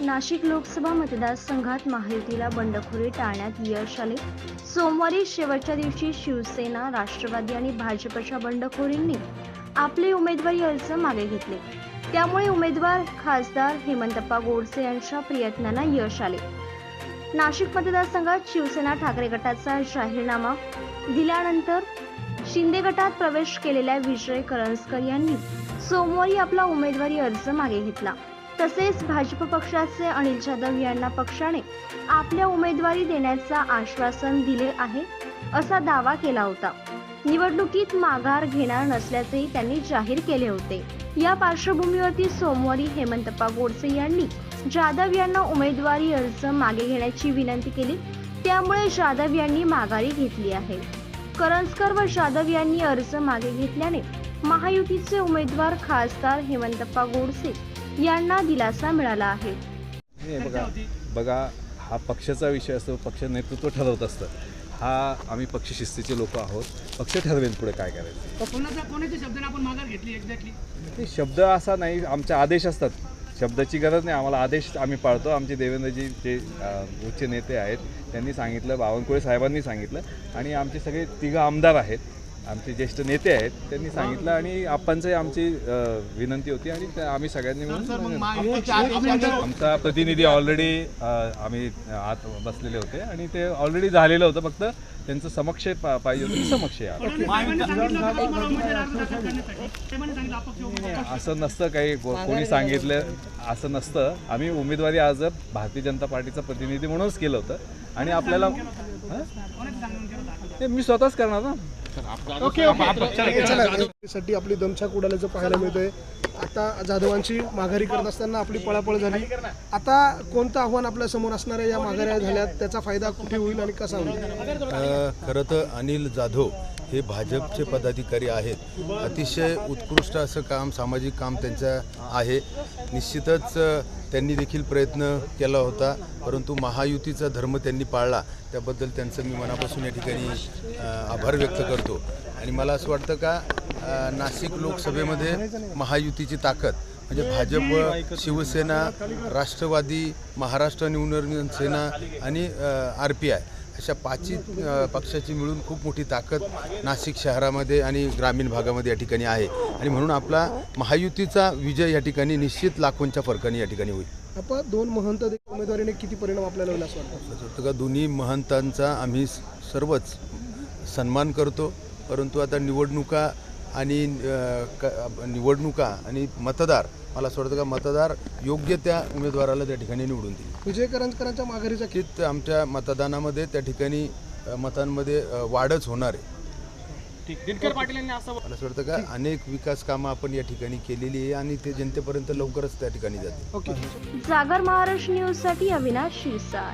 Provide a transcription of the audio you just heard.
नाशिक लोकसभा मतदारसंघात महायुतीला बंडखोरी टाळण्यात यश आले. सोमवारी शेवटच्या दिवशी शिवसेना राष्ट्रवादी आणि भाजपच्या बंडखोरींनी आपले उमेदवारी अर्ज मागे घेतले. त्यामुळे उमेदवार खासदार हेमंतप्पा गोडसे यांच्या प्रयत्नांना यश आले. नाशिक मतदारसंघात शिवसेना ठाकरे गटाचा जाहीरनामा दिल्यानंतर शिंदे गटात प्रवेश केलेल्या विजय करंजकर यांनी सोमवारी आपला उमेदवारी अर्ज मागे घेतला. तसेच भाजप पक्षाचे अनिल जाधव यांना पक्षाने आपल्या उमेदवारी देण्याचा आश्वासन दिले आहे असा दावा केला होता. निवडणुकीत माघार घेणार नसल्याचेही त्यांनी जाहीर केले होते. या पार्श्वभूमीवरती सोमवारी हेमंतप्पा गोडसे यांनी जाधव यांना उमेदवारी अर्ज मागे घेण्याची विनंती केली. त्यामुळे जाधव यांनी माघारी घेतली आहे. करंजकर व जाधव यांनी अर्ज मागे घेतल्याने महायुतीचे उमेदवार खासदार हेमंतप्पा गोडसे यांना दिलासा मिळाला आहे. हे बघा बघा हा पक्षाचा विषय असतो पक्ष नेतृत्व ठरवत असतं. हा आम्ही पक्षशिस्तीचे लोक आहोत. पक्ष ठरवेल पुढे काय करायचं. कोणाचा कोणाच्या शब्दाने आपण माघार घेतली एक्झॅक्टली ते शब्द असा नाही आमचे आदेश असतात. शब्दाची गरज नाही. आम्हाला आदेश आम्ही पाळतो. आमचे देवेंद्रजी जे उच्च नेते आहेत त्यांनी सांगितलं बावनकुळे साहेबांनी सांगितलं. आणि आमचे सगळे तिघं आमदार आहेत. आमचे ज्येष्ठ नेते आहेत त्यांनी सांगितलं आणि आपणची आमची विनंती होती आणि त्या आम्ही सगळ्यांनी मिळून आमचा प्रतिनिधी ऑलरेडी आम्ही आत बसलेले होते आणि ते ऑलरेडी झालेलं होतं फक्त त्यांचं समक्ष पा- पाहिजे होतं ते समक्ष या असं नसतं काही को- कोणी सांगितलं असं नसतं. आम्ही उमेदवारी अर्ज भारतीय जनता पार्टीचा प्रतिनिधी म्हणूनच केलं होतं. आणि आपल्याला हं? ते मी स्वतःच करणार ना. साठी आपली दमछाक उडाल्याचं पाहायला मिळतंय. आता जाधवांची माघारी करत असताना आपली पळापळ झाली. आता कोणतं आव्हान आपल्यासमोर असणार आहे? या माघाऱ्या झाल्यात. त्याचा फायदा कुठे होईल आणि कसा होईल? अ, खरं तर अनिल जाधव हे भाजपचे पदाधिकारी आहेत. अतिशय उत्कृष्ट असं काम सामाजिक काम त्यांचं आहे. निश्चितच त्यांनी देखील प्रयत्न केला होता परंतु महायुतीचा धर्म त्यांनी पाळला. त्याबद्दल त्यांचं मी मनापासून या ठिकाणी आभार व्यक्त करतो. आणि मला असं वाटतं का नाशिक लोकसभेमध्ये महायुतीची ताकद म्हणजे भाजप शिवसेना राष्ट्रवादी महाराष्ट्र निवडणूक सेना आणि आर पी आय अशा पाचही पक्षाची मिळून खूप मोठी ताकद नाशिक शहरामध्ये आणि ग्रामीण भागामध्ये या ठिकाणी आहे. आणि म्हणून आपला महायुतीचा विजय या ठिकाणी निश्चित लाखोंच्या फरकाने या ठिकाणी होईल. आपण दोन महंत उमेदवारीने किती परिणाम आपल्याला होईल असं वाटतं? का? दोन्ही महंतांचा आम्ही सर्वच सन्मान करतो. परंतु आता निवडणुका आणि निवडणुका आणि मतदार मला असं वाटतं का मतदार योग्य त्या उमेदवाराला त्या ठिकाणी निवडून देईल. विजय करंजकरांच्या माघारीचा कि- नक्कीच आमच्या मतदानामध्ये त्या ठिकाणी मतांमध्ये वाढच होणार आहे. दिनकर पाटील यांनी असं मला असं वाटतं का अनेक विकास कामं आपण या ठिकाणी केलेली आहे आणि ते जनतेपर्यंत लवकरच त्या ठिकाणी जाते ओके. जागर महाराष्ट्र न्यूजसाठी अविनाश शिरसाट.